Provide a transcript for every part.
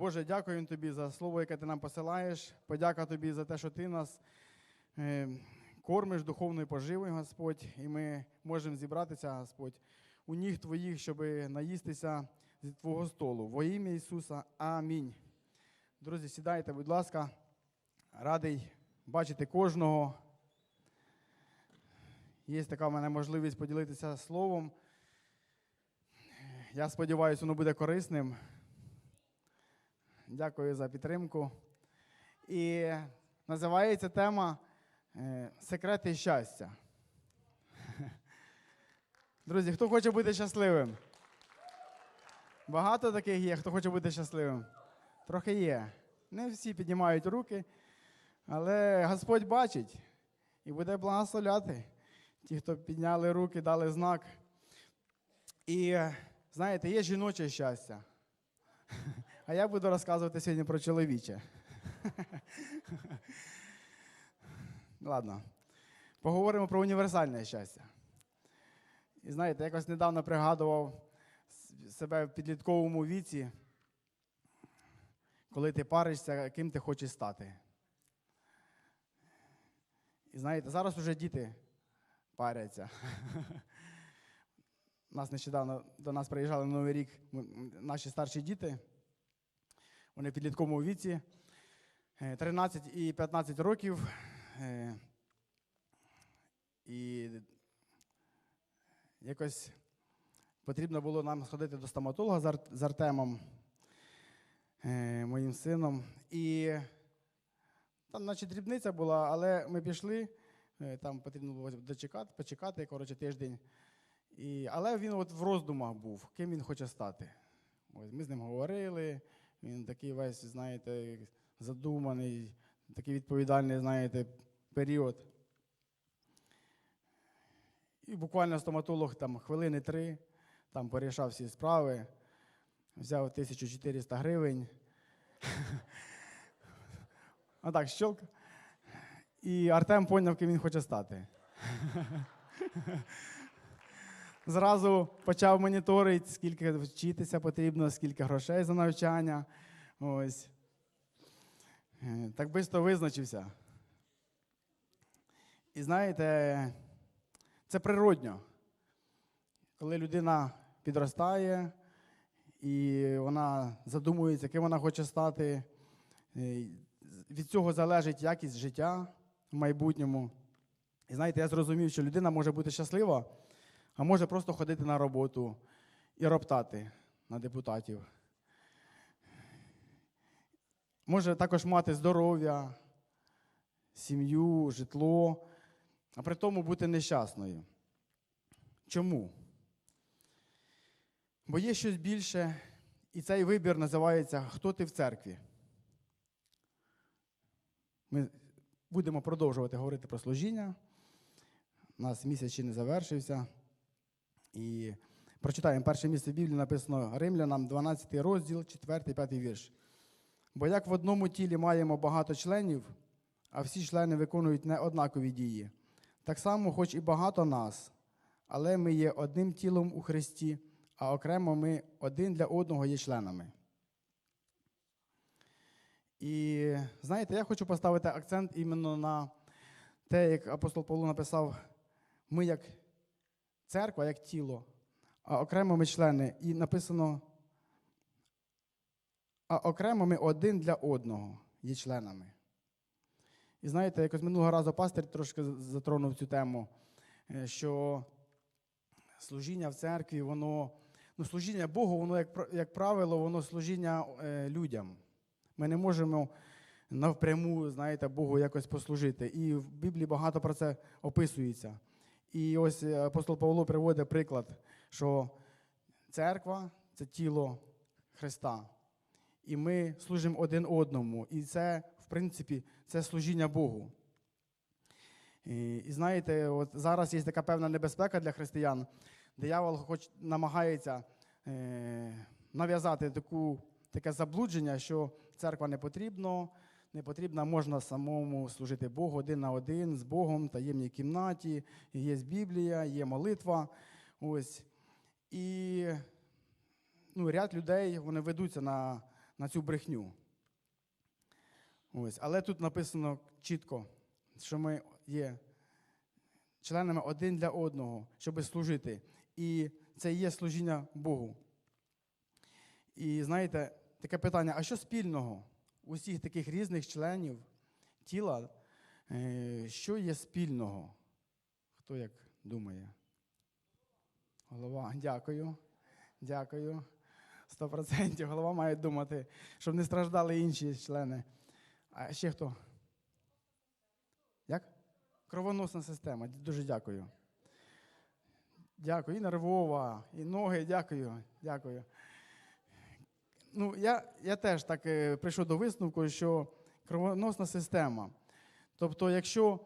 Боже, дякую тобі за слово, яке ти нам посилаєш. Подяка тобі за те, що ти нас е, кормиш духовною поживою, Господь, і ми можемо зібратися, Господь, у ніг твоїх, щоб наїстися зі Твого столу. Во ім'я Ісуса. Амінь. Друзі, сідайте, будь ласка. Радий бачити кожного. Є така в мене можливість поділитися словом. Я сподіваюся, воно буде корисним. Дякую за підтримку. І називається тема е, Секрети щастя. Друзі, хто хоче бути щасливим? Багато таких є, хто хоче бути щасливим. Трохи є. Не всі піднімають руки, але Господь бачить і буде благословляти. Ті, хто підняли руки, дали знак. І знаєте, є жіноче щастя. А я буду розказувати сьогодні про чоловіче. Ладно. Поговоримо про універсальне щастя. І знаєте, якось недавно пригадував себе в підлітковому віці, коли ти паришся, ким ти хочеш стати. І знаєте, зараз вже діти паряться. Нас нещодавно до нас приїжджали на Новий рік наші старші діти. Вони в підлітковому віці, е, 13 і 15 років. е, І якось потрібно було нам сходити до стоматолога з Артемом, е, моїм сином. І там, наче дрібниця була, але ми пішли. е, Там потрібно було дочекати, почекати, коротше, тиждень. І, але він от в роздумах був, ким він хоче стати. Ось ми з ним говорили. Він такий весь, знаєте, задуманий, такий відповідальний, знаєте, період. І буквально стоматолог там хвилини три, там порішав всі справи, взяв 1400 гривень. А так, щелк. І Артем поняв, ким він хоче стати. Зразу почав моніторити, скільки вчитися потрібно, скільки грошей за навчання. Ось. Е, Так швидко визначився. І знаєте, це природньо. Коли людина підростає і вона задумується, ким вона хоче стати, е, від цього залежить якість життя в майбутньому. І знаєте, я зрозумів, що людина може бути щаслива, а може просто ходити на роботу і роптати на депутатів. Може також мати здоров'я, сім'ю, житло, а при тому бути нещасною. Чому? Бо є щось більше, і цей вибір називається Хто ти в церкві? Ми будемо продовжувати говорити про служіння. У нас місяць ще не завершився. І прочитаємо перше місце Біблії написано Римлянам, 12 розділ, 4, 5 вірш. Бо як в одному тілі маємо багато членів, а всі члени виконують не однакові дії, так само, хоч і багато нас, але ми є одним тілом у Христі, а окремо ми один для одного є членами. І знаєте, я хочу поставити акцент іменно на те, як апостол Павло написав, ми як церква, як тіло, а окремо ми члени. І написано, а окремо ми один для одного є членами. І знаєте, якось минулого разу пастир трошки затронув цю тему, е, що служіння в церкві, воно, ну, служіння Богу, воно, як, як правило, воно служіння е, людям. Ми не можемо навпряму, знаєте, Богу якось послужити. І в Біблії багато про це описується. І ось е, апостол Павло приводить приклад, що церква це тіло Христа. І ми служимо один одному. І це, в принципі, це служіння Богу. І, і знаєте, от зараз є така певна небезпека для християн. Диявол хоч намагається е, нав'язати таку, таке заблудження, що церква не потрібна, не потрібна, можна самому служити Богу один на один з Богом, в таємній кімнаті, є Біблія, є молитва. Ось. І ну, ряд людей вони ведуться на, на цю брехню. Ось. Але тут написано чітко, що ми є членами один для одного, щоб служити. І це є служіння Богу. І знаєте, таке питання: а що спільного у всіх таких різних членів тіла? е, Що є спільного? Хто як думає? Голова, дякую. Дякую. Сто процентів. Голова має думати, щоб не страждали інші члени. А ще хто? Як? Кровоносна система. Дуже дякую. Дякую. І нервова, і ноги. Дякую. Дякую. Ну, я, я теж так е, прийшов до висновку, що кровоносна система. Тобто, якщо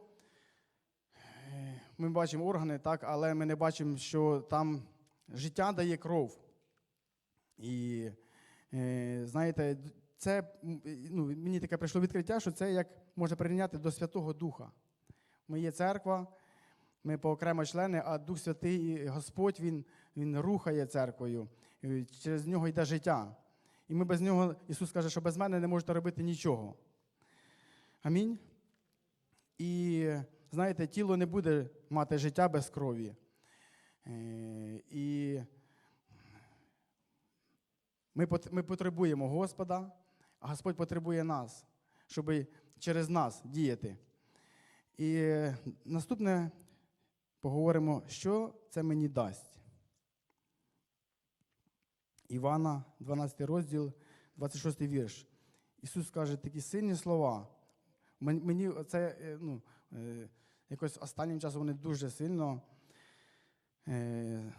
е, ми бачимо органи, так, але ми не бачимо, що там життя дає кров. І е, знаєте, це ну, мені таке прийшло відкриття, що це як може прирівняти до Святого Духа. Ми є церква, ми поокремо члени, а Дух Святий, Господь, Він, він рухає церквою, через нього йде життя. І ми без нього, Ісус каже, що без мене не можете робити нічого. Амінь. І знаєте, тіло не буде мати життя без крові. Е, І ми, ми потребуємо Господа, а Господь потребує нас, щоб через нас діяти. І е, наступне поговоримо, що це мені дасть. Івана, 12 розділ, 26 вірш. Ісус каже такі сильні слова. Мені це е, ну, е, якось останнім часом вони дуже сильно е,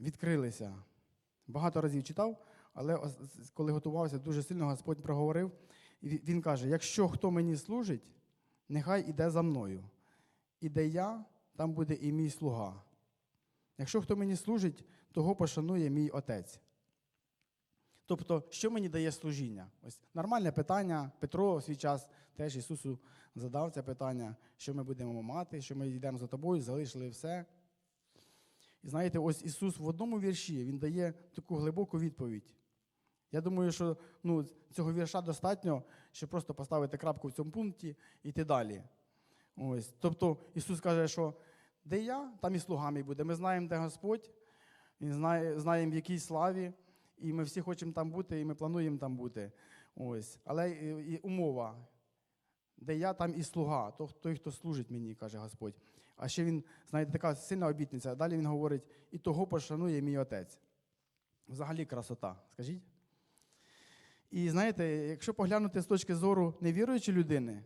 відкрилися. Багато разів читав, але коли готувався, дуже сильно Господь проговорив. І Він каже: якщо хто мені служить, нехай іде за мною. І де я, там буде і мій слуга. Якщо хто мені служить, того пошанує мій отець. Тобто, що мені дає служіння? Ось нормальне питання. Петро в свій час теж Ісусу задав це питання, що ми будемо мати, що ми йдемо за тобою, залишили все. І знаєте, ось Ісус в одному вірші Він дає таку глибоку відповідь. Я думаю, що ну, цього вірша достатньо, щоб просто поставити крапку в цьому пункті і йти далі. Ось. Тобто Ісус каже, що де я, там і слуга мій буде. Ми знаємо, де Господь, Знає, знаємо, в якій славі, і ми всі хочемо там бути, і ми плануємо там бути. Ось. Але і, і умова, де я, там і слуга, то- той, хто служить мені, каже Господь. А ще він, знаєте, така сильна обітниця. Далі він говорить, і того пошанує мій отець. Взагалі красота, скажіть. І знаєте, якщо поглянути з точки зору невіруючої людини,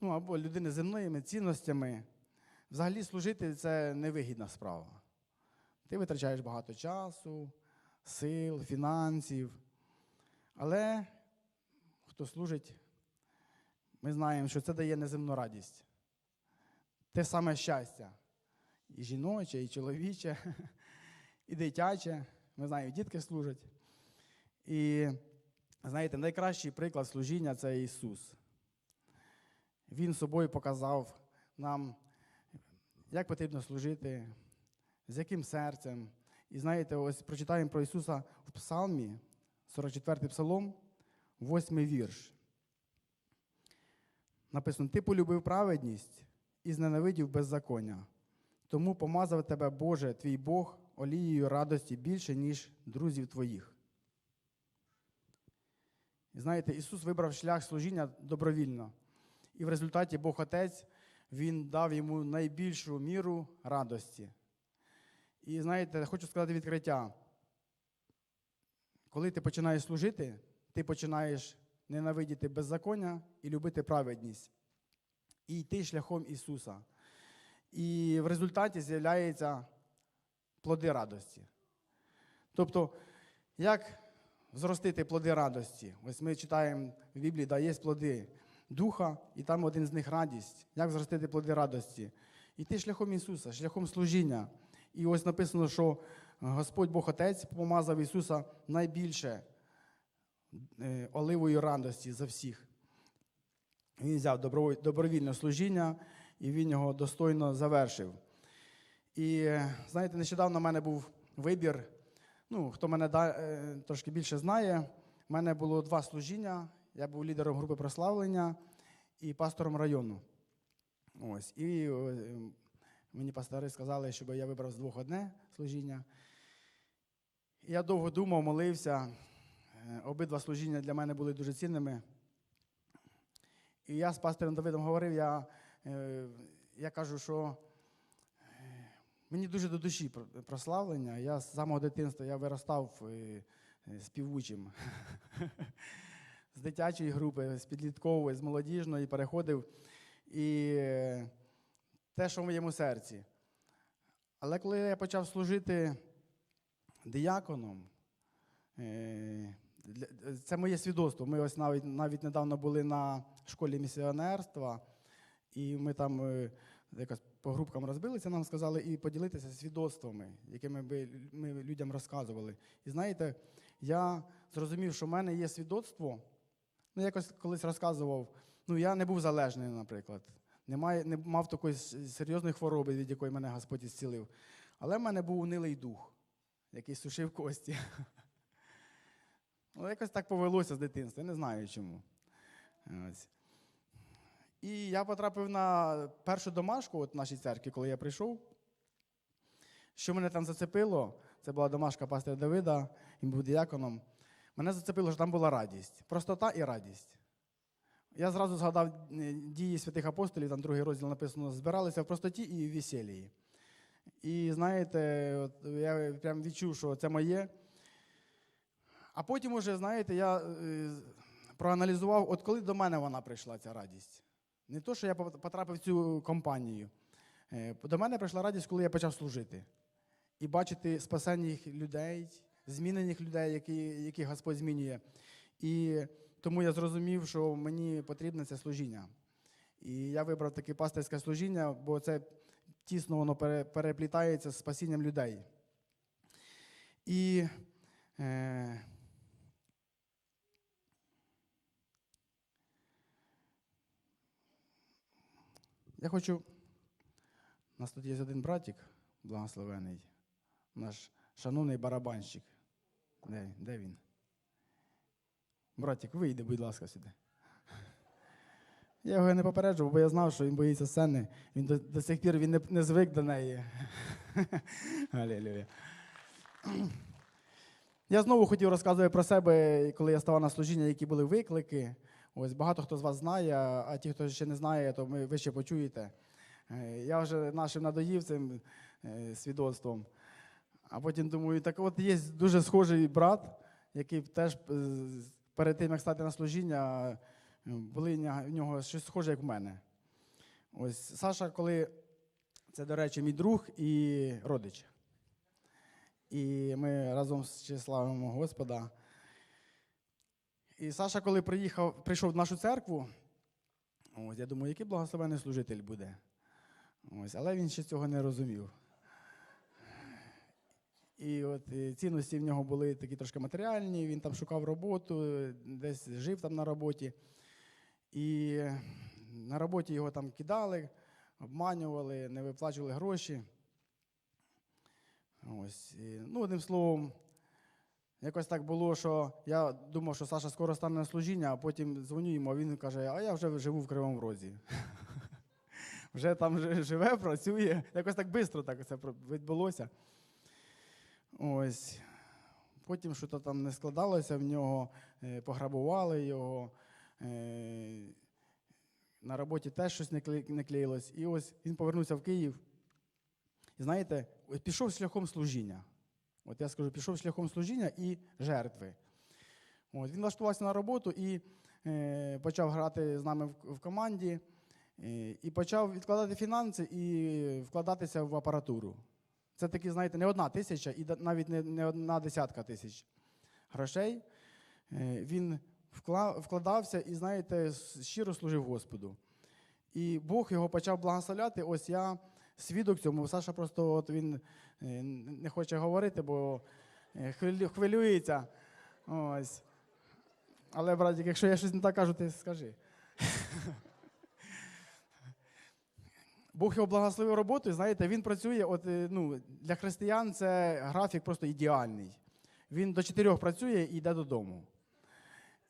ну або людини з земними цінностями, взагалі служити це невигідна справа. Ти витрачаєш багато часу, сил, фінансів. Але хто служить, ми знаємо, що це дає неземну радість. Те саме щастя. І жіноче, і чоловіче, і дитяче. Ми знаємо, дітки служать. І знаєте, найкращий приклад служіння це Ісус. Він собою показав нам, як потрібно служити, з яким серцем. І знаєте, ось прочитаємо про Ісуса в Псалмі, 44-й псалом, 8 вірш. Написано: Ти полюбив праведність і зненавидів беззаконня. Тому помазав тебе, Боже, твій Бог, олією радості більше, ніж друзів твоїх. І знаєте, Ісус вибрав шлях служіння добровільно. І в результаті Бог Отець Він дав йому найбільшу міру радості. І знаєте, хочу сказати відкриття. Коли ти починаєш служити, ти починаєш ненавидіти беззаконня і любити праведність. І йти шляхом Ісуса. І в результаті з'являються плоди радості. Тобто, як зростити плоди радості? Ось ми читаємо в Біблії, да, є плоди духа, і там один з них радість. Як зростити плоди радості? Йти шляхом Ісуса, шляхом служіння. І ось написано, що Господь Бог Отець помазав Ісуса найбільше е, оливою радості за всіх. Він взяв добровільне служіння, і він його достойно завершив. І е, знаєте, нещодавно в мене був вибір. Ну, хто мене е, трошки більше знає, в мене було два служіння. Я був лідером групи прославлення і пастором району. Ось. І е, мені пастори сказали, щоб я вибрав з двох одне служіння. Я довго думав, молився. Е, Обидва служіння для мене були дуже цінними. І я з пастором Давидом говорив, я, е, я кажу, що е, мені дуже до душі прославлення. Я з самого дитинства я виростав співучим. З дитячої групи, з підліткової, з молодіжної переходив. І те, що в моєму серці. Але коли я почав служити дияконом, е, це моє свідоцтво. Ми ось навіть, навіть недавно були на школі місіонерства, і ми там е, якось по групкам розбилися, нам сказали, і поділитися свідоцтвами, якими би ми людям розказували. І знаєте, я зрозумів, що в мене є свідоцтво. Ну, якось колись розказував, ну я не був залежний, наприклад. Не, має, не мав такої серйозної хвороби, від якої мене Господь зцілив. Але в мене був унилий дух, який сушив кості. Ну, якось так повелося з дитинства, я не знаю чому. Ось. І я потрапив на першу домашку от в нашій церкві, коли я прийшов. Що мене там зацепило, це була домашка пастора Давида, він був діяконом. Мене зацепило, що там була радість. Простота і радість. Я зразу згадав е, дії святих апостолів, там другий розділ написано, збиралися в простоті і в весілії. І знаєте, от я прям відчув, що це моє. А потім уже, знаєте, я е, проаналізував, от коли до мене вона прийшла, ця радість. Не то, що я потрапив в цю компанію. Е, До мене прийшла радість, коли я почав служити. І бачити спасенних людей, змінених людей, які, які Господь змінює. І тому я зрозумів, що мені потрібне це служіння. І я вибрав таке пастирське служіння, бо це тісно воно переплітається з спасінням людей. І е, я хочу. У нас тут є один братик, благословений, наш шановний барабанщик. Де, де він? Братик, вийди, будь ласка, сюди. Я його не попереджував, бо я знав, що він боїться сцени. Він до, до сих пір він не, не звик до неї. Алілюя. Я знову хотів розказувати про себе, коли я ставав на служіння, які були виклики. Ось багато хто з вас знає, а ті, хто ще не знає, то ви ще почуєте. Е, Я вже нашим надоїв цим е, свідоцтвом. А потім думаю, так от є дуже схожий брат, який теж е, перед тим, як стати на служіння, е, були в нього- щось схоже, як в мене. Ось Саша, коли це, до речі, мій друг і родич. І ми разом ще славимо Господа. І Саша, коли приїхав, прийшов в нашу церкву, ось, я думаю, який благословений служитель буде. Ось, але він ще цього не розумів. І от е, цінності в нього були такі трошки матеріальні, він там шукав роботу, десь жив там на роботі. І на роботі його там кидали, обманювали, не виплачували гроші. Ось. І, ну, одним словом, якось так було, що я думав, що Саша скоро стане на служіння, а потім дзвоню йому, а він каже, а я вже живу в Кривому Розі. Вже там живе, працює. Якось так швидко так це відбулося. Ось. Потім щось там не складалося в нього, е, пограбували його. е, На роботі теж щось не клеїлось. І ось він повернувся в Київ. І знаєте, пішов шляхом служіння. От я скажу, пішов шляхом служіння і жертви. От, він влаштувався на роботу і е, почав грати з нами в, в команді, е, і почав відкладати фінанси і вкладатися в апаратуру. Це такі, знаєте, не одна тисяча і навіть не, одна десятка тисяч грошей. Е, він вкладався і, знаєте, щиро служив Господу. І Бог його почав благословляти. Ось я свідок цьому. Саша просто от він е, не хоче говорити, бо е, хвилюється. Ось. Але, братик, якщо я щось не так кажу, ти скажи. Бог його благословив роботу, і знаєте, він працює. От, е, ну, для християн це графік просто ідеальний. Він до чотирьох працює і йде додому.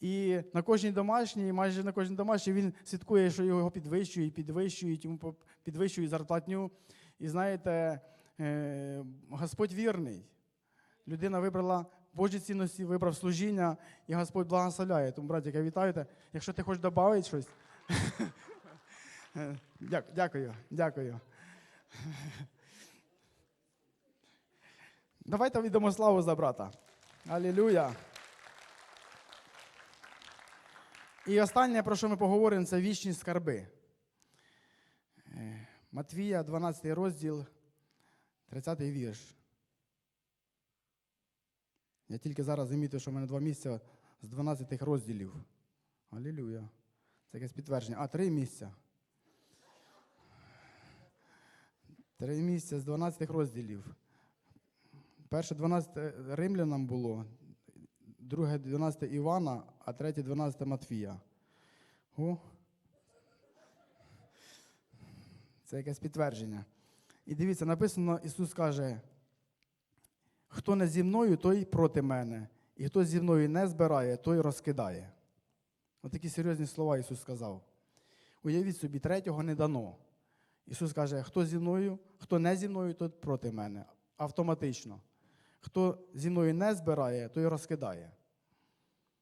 І на кожній домашній, майже на кожній домашній він слідкує, що його підвищують, підвищують, йому підвищують зарплатню. І знаєте, е, Господь вірний. Людина вибрала Божі цінності, вибрав служіння, і Господь благословляє. Тому, братіка, вітаю. Якщо ти хочеш додати щось. Дяк- Дякую, дякую. Давайте віддамо славу за брата. Алілюя. І останнє, про що ми поговоримо, це вічні скарби. Е, Матвія, 12 розділ, 30 вірш. Я тільки зараз замітив, що в мене два місця з 12 розділів. Алілюя. Це якесь підтвердження. А, три місця. Три місця з 12 розділів. Перше 12 римлянам було, друге 12 Івана, а третє 12 Матфія. О. Це якесь підтвердження. І дивіться, написано, Ісус каже, хто не зі мною, той проти мене. І хто зі мною не збирає, той розкидає. Ось такі серйозні слова Ісус сказав. Уявіть собі, третього не дано. Ісус каже, хто зі мною, хто не зі мною, той проти мене. Автоматично. Хто зі мною не збирає, той розкидає.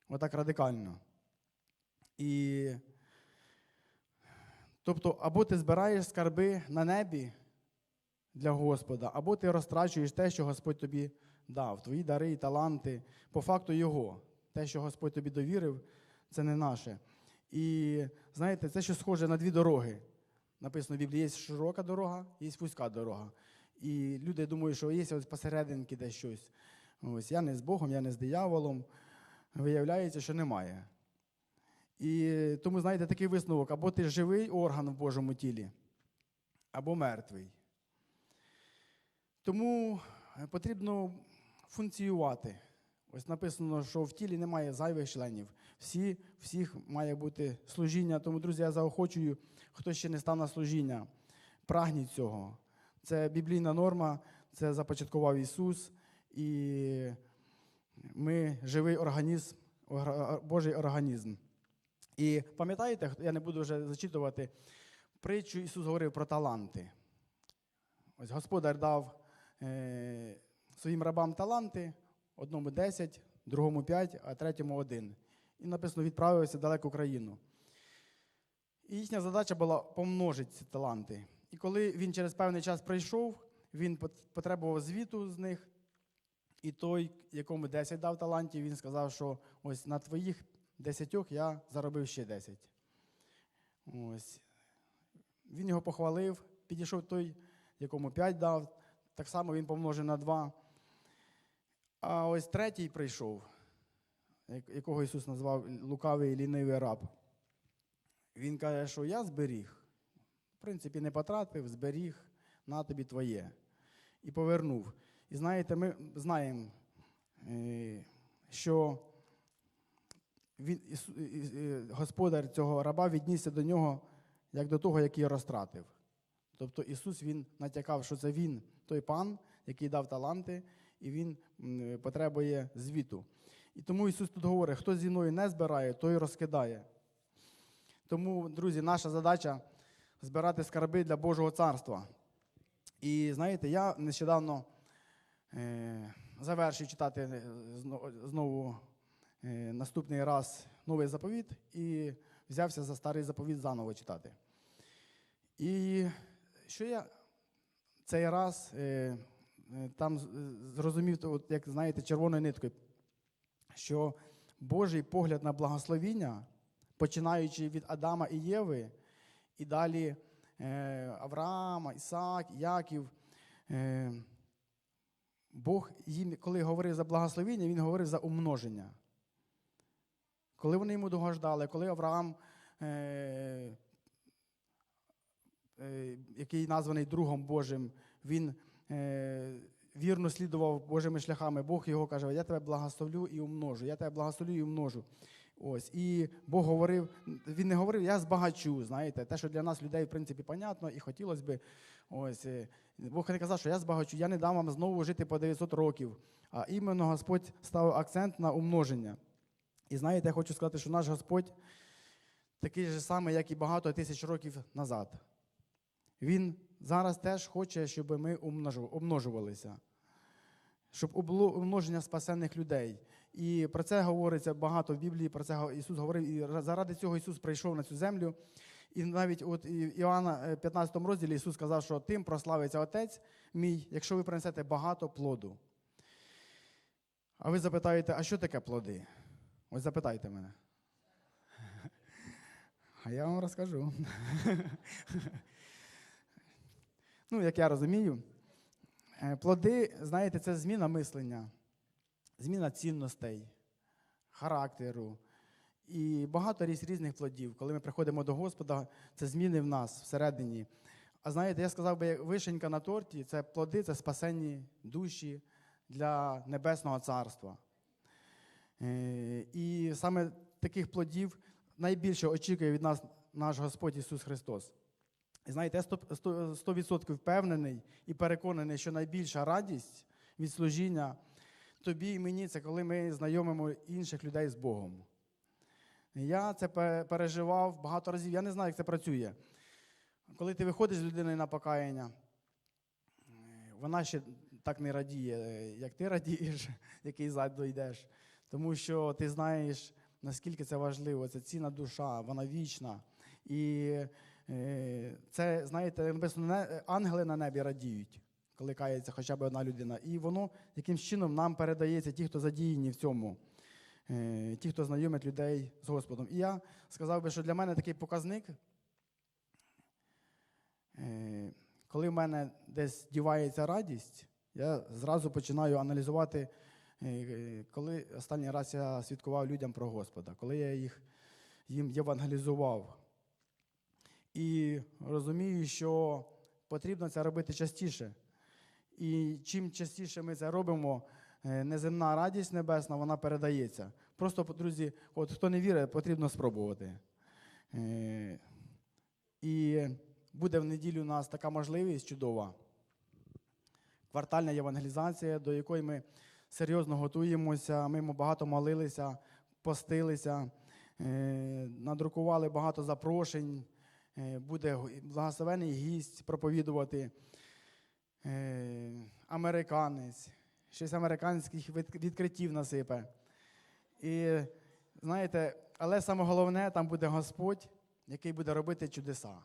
Отак радикально. І тобто, або ти збираєш скарби на небі для Господа, або ти розтрачуєш те, що Господь тобі дав, твої дари і таланти, по факту Його. Те, що Господь тобі довірив, це не наше. І знаєте, це що схоже на дві дороги. Написано в Біблії, є широка дорога, є вузька дорога. І люди думають, що є ось посерединки десь щось. Ось я не з Богом, я не з дияволом. Виявляється, що немає. І тому, знаєте, такий висновок: або ти живий орган в Божому тілі, або мертвий. Тому е, потрібно функціювати. Ось написано, що в тілі немає зайвих членів. Всі, всіх має бути служіння. Тому, друзі, я заохочую, хто ще не став на служіння, прагніть цього. Це біблійна норма, це започаткував Ісус, і ми живий організм, Божий організм. І пам'ятаєте, я не буду вже зачитувати, притчу Ісус говорив про таланти. Ось Господар дав е, своїм рабам таланти, одному 10, другому 5, а третьому один. І написано, відправився далеку країну. І їхня задача була помножити ці таланти. І коли він через певний час прийшов, він потребував звіту з них. І той, якому 10 дав талантів, він сказав, що ось на твоїх десятьох я заробив ще 10. Ось. Він його похвалив, підійшов той, якому 5 дав, так само він помножив на 2. А ось третій прийшов, якого Ісус назвав лукавий лінивий раб. Він каже, що я зберіг. В принципі, не потратив, зберіг, на тобі твоє. І повернув. І знаєте, ми знаємо, е, що і- е, господар цього раба віднісся до нього як до того, який розтратив. Тобто Ісус Він натякав, що це Він, той пан, який дав таланти, і Він потребує звіту. І тому Ісус тут говорить, хто зі мною не збирає, той розкидає. Тому, друзі, наша задача збирати скарби для Божого царства. І знаєте, я нещодавно е, завершив читати е, знову е, наступний раз новий заповіт і взявся за старий заповіт заново читати. І що я цей раз е, е, там зрозумів, от, як знаєте, червоною ниткою, що Божий погляд на благословіння, починаючи від Адама і Єви, і далі е, Авраама, Ісаак, Яків. Е, Бог їм, коли говорив за благословіння, він говорив за умноження. Коли вони йому догождали, коли Авраам, е, е, який названий другом Божим, він е, вірно слідував Божими шляхами, Бог його каже, я тебе благословлю і умножу, я тебе благословлю і умножу. Ось, і Бог говорив, він не говорив, я збагачу, знаєте, те, що для нас, людей, в принципі, понятно, і хотілося би. Ось, е, Бог не казав, що я збагачу, я не дам вам знову жити по 900 років. А іменно Господь ставив акцент на умноження. І знаєте, я хочу сказати, що наш Господь такий же самий, як і багато тисяч років назад. Він зараз теж хоче, щоб ми умножувалися, щоб було умноження спасенних людей. І про це говориться багато в Біблії, про це Ісус говорив. І заради цього Ісус прийшов на цю землю. І навіть от Іоанна е, 15 розділі Ісус сказав, що тим прославиться Отець мій, якщо ви принесете багато плоду. А ви запитаєте, а що таке плоди? Ось запитайте мене. А я вам розкажу. ну, як я розумію, е, плоди, знаєте, це зміна мислення, зміна цінностей, характеру і багато різ- різних плодів. Коли ми приходимо до Господа, це зміни в нас всередині. А знаєте, я сказав би, вишенька на торті це плоди, це спасенні душі для Небесного Царства. Е, І саме таких плодів найбільше очікує від нас наш Господь Ісус Христос. І знаєте, я 100%, 100% 100% впевнений і переконаний, що найбільша радість від служіння тобі і мені це коли ми знайомимо інших людей з Богом. Я це переживав багато разів. Я не знаю, як це працює. Коли ти виходиш з людиною на покаяння, вона ще так не радіє, як ти радієш, який зад йдеш. Тому що ти знаєш, наскільки це важливо. Це цінна душа, вона вічна. І е, це, знаєте, написано, ангели на небі радіють, коли кається хоча б одна людина. І воно якимсь чином нам передається, ті, хто задіяні в цьому, е, ті, хто знайомить людей з Господом. І я сказав би, що для мене такий показник, е, коли в мене десь дівається радість, я зразу починаю аналізувати, е, коли останній раз я свідкував людям про Господа, коли я їх їм євангелізував. І розумію, що потрібно це робити частіше. І чим частіше ми це робимо, е, неземна радість небесна, вона передається. Просто, друзі, от хто не вірить, потрібно спробувати. Е, І буде в неділю у нас така можливість чудова. Квартальна євангелізація, до якої ми серйозно готуємося. Ми багато молилися, постилися, е, надрукували багато запрошень. Буде благословений гість проповідувати. Е, Американець, щось американських від- відкриттів насипе. І знаєте, але саме головне, там буде Господь, який буде робити чудеса.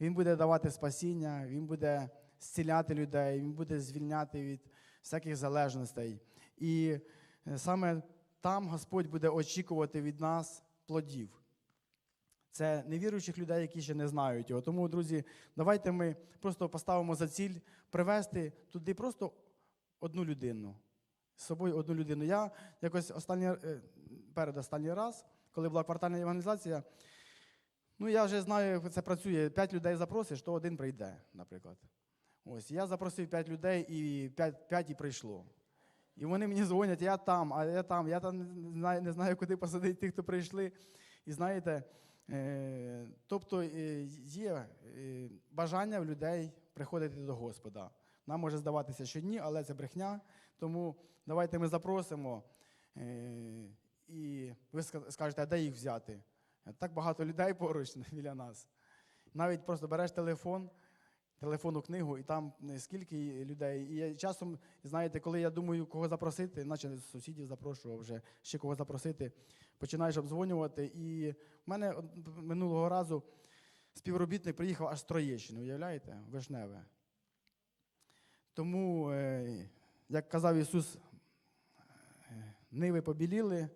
Він буде давати спасіння, Він буде зціляти людей, Він буде звільняти від всяких залежностей. І е, саме там Господь буде очікувати від нас плодів. Це невіруючих людей, які ще не знають його. Тому, друзі, давайте ми просто поставимо за ціль привести туди просто одну людину. З собою одну людину. Я якось останній, е, перед останній раз, коли була квартальна евангелізація, ну я вже знаю, як це працює. П'ять людей запросиш, то один прийде, наприклад. Ось я запросив п'ять людей, і п'ять, п'ять і прийшло. І вони мені дзвонять, я там, а я там, я там не знаю, не знаю куди посадити тих, хто прийшли. І знаєте, тобто е, є е, бажання в людей приходити до Господа. Нам може здаватися, що ні, але це брехня. Тому давайте ми запросимо. Е, і ви скажете, а де їх взяти? Так багато людей поруч біля нас. Навіть просто береш телефон, телефонну книгу, і там е, скільки людей. І я часом, знаєте, коли я думаю, кого запросити, наче сусідів запрошував вже ще кого запросити, починаєш обдзвонювати. І в мене минулого разу співробітник приїхав аж з Троєщини, уявляєте? Вишневе. Тому, е, як казав Ісус, е, ниви побіліли,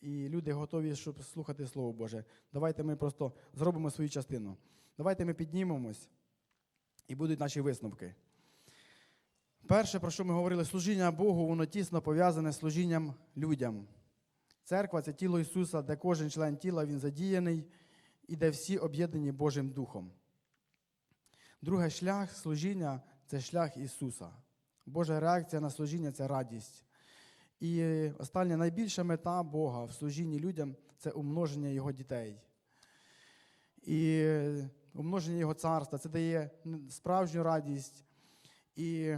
і люди готові, щоб слухати Слово Боже. Давайте ми просто зробимо свою частину. Давайте ми піднімемось і будуть наші висновки. Перше, про що ми говорили, служіння Богу, воно тісно пов'язане з служінням людям. Церква це тіло Ісуса, де кожен член тіла він задіяний і де всі об'єднані Божим Духом. Другий шлях служіння це шлях Ісуса. Божа реакція на служіння це радість. І остання найбільша мета Бога в служінні людям це умноження Його дітей. І умноження Його царства це дає справжню радість. І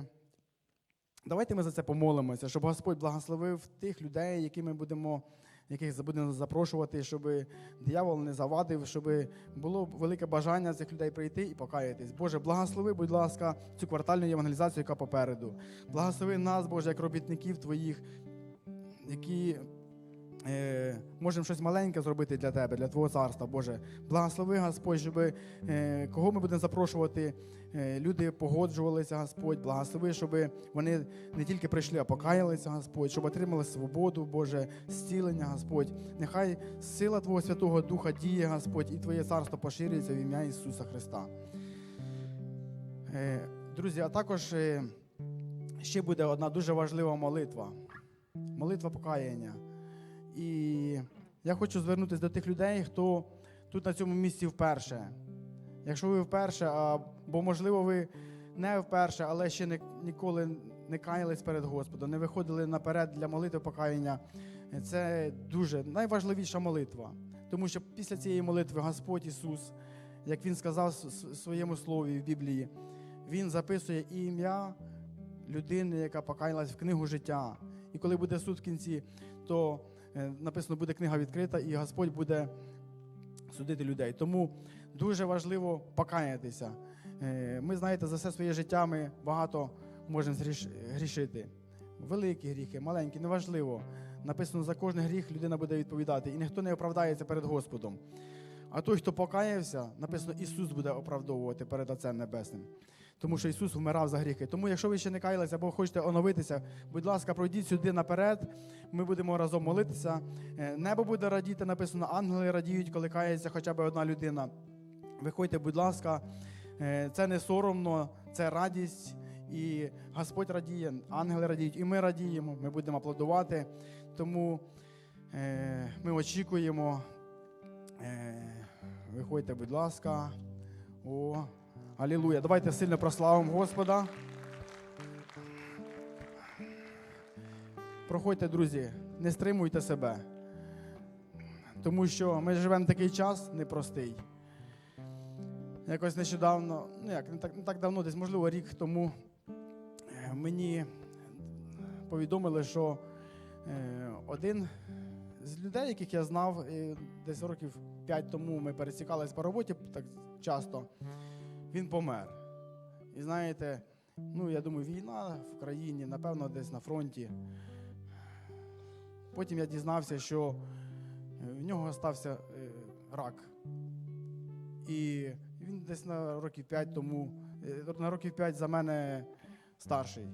давайте ми за це помолимося, щоб Господь благословив тих людей, які ми будемо, яких будемо запрошувати, щоб диявол не завадив, щоб було велике бажання цих людей прийти і покаятись. Боже, благослови, будь ласка, цю квартальну євангелізацію, яка попереду. Благослови нас, Боже, як робітників Твоїх, які е, можемо щось маленьке зробити для Тебе, для Твого царства, Боже. Благослови, Господь, щоб е, кого ми будемо запрошувати, е, люди погоджувалися, Господь, благослови, щоб вони не тільки прийшли, а покаялися, Господь, щоб отримали свободу, Боже, зцілення, Господь. Нехай сила Твого Святого Духа діє, Господь, і Твоє царство поширюється в ім'я Ісуса Христа. Друзі, а також ще буде одна дуже важлива молитва. Молитва покаяння. І я хочу звернутися до тих людей, хто тут на цьому місці вперше. Якщо ви вперше, або можливо ви не вперше, але ще не, ніколи не каялись перед Господом, не виходили наперед для молитви покаяння, це дуже найважливіша молитва. Тому що після цієї молитви Господь Ісус, як Він сказав в своєму слові в Біблії, Він записує ім'я людини, яка покаялась в книгу життя. І коли буде суд в кінці, то написано, буде книга відкрита, і Господь буде судити людей. Тому дуже важливо покаятися. Е, Ми, знаєте, за все своє життя ми багато можемо грішити. Великі гріхи, маленькі, неважливо. Написано, за кожен гріх людина буде відповідати, і ніхто не оправдається перед Господом. А той, хто покаявся, написано, Ісус буде оправдовувати перед Отцем Небесним. Тому що Ісус вмирав за гріхи. Тому, якщо ви ще не каялися або хочете оновитися, будь ласка, пройдіть сюди наперед. Ми будемо разом молитися. Е, Небо буде радіти, написано, ангели радіють, коли кається хоча б одна людина. Виходьте, будь ласка, Е, це не соромно, це радість. І Господь радіє, ангели радіють, і ми радіємо, ми будемо аплодувати. Тому е, ми очікуємо. Виходьте, будь ласка. О, Алілуя. Давайте сильно прославимо Господа. Проходьте, друзі, не стримуйте себе. Тому що ми живемо такий час непростий. Якось нещодавно, ну як, не так, не так давно, десь, можливо, рік тому мені повідомили, що е, один з людей, яких я знав, е, десь років 5 тому ми пересікались по роботі так часто, він помер. І знаєте, ну я думаю, війна в країні, напевно, десь на фронті. Потім я дізнався, що е, в нього стався е, рак. І він десь на років 5 тому, е, на років 5 за мене старший.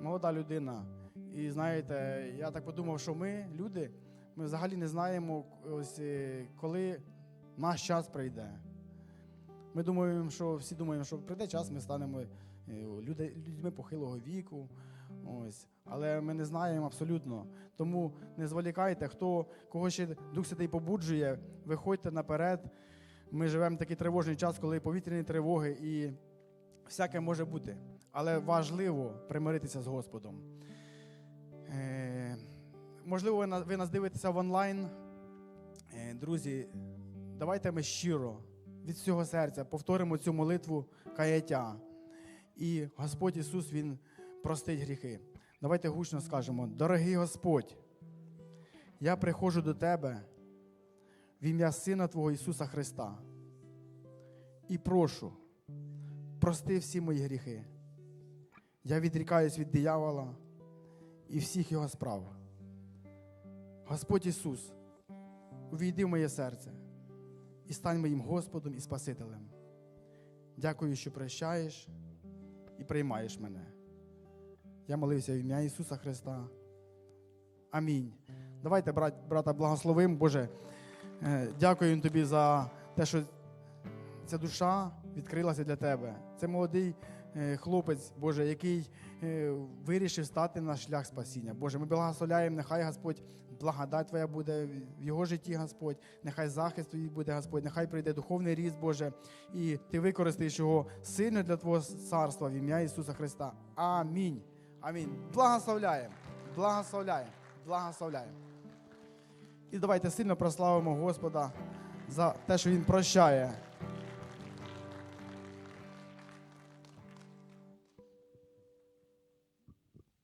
Молода людина. І знаєте, я так подумав, що ми, люди, ми взагалі не знаємо, ось, коли наш час прийде. Ми думаємо, що всі думаємо, що прийде час, ми станемо е, люди, людьми похилого віку. Ось. Але ми не знаємо абсолютно. Тому не зволікайте, хто кого ще Дух Святий побуджує, виходьте наперед. Ми живемо в такий тривожний час, коли повітряні тривоги і всяке може бути. Але важливо примиритися з Господом. Е, можливо, ви, нас дивитеся в онлайн. Е, друзі, давайте ми щиро від всього серця повторимо цю молитву каяття. І Господь Ісус Він простить гріхи. Давайте гучно скажемо: дорогий Господь, я приходжу до Тебе в ім'я Сина Твого Ісуса Христа. І прошу, прости всі мої гріхи. Я відрікаюсь від диявола і всіх його справ. Господь Ісус, увійди в моє серце і стань моїм Господом і Спасителем. Дякую, що прощаєш і приймаєш мене. Я молився в ім'я Ісуса Христа. Амінь. Давайте, брат, брата, благословим, Боже. Е, Дякую тобі за те, що ця душа відкрилася для тебе. Це молодий е, хлопець, Боже, який е, вирішив стати на шлях спасіння. Боже, ми благословляємо, нехай Господь благодать Твоя буде в його житті, Господь, нехай захист Твій буде, Господь, нехай прийде духовний ріст, Боже, і Ти використаєш його сильно для Твого царства в ім'я Ісуса Христа. Амінь. Амінь. Благословляємо. Благословляємо, благословляємо. І давайте сильно прославимо Господа за те, що Він прощає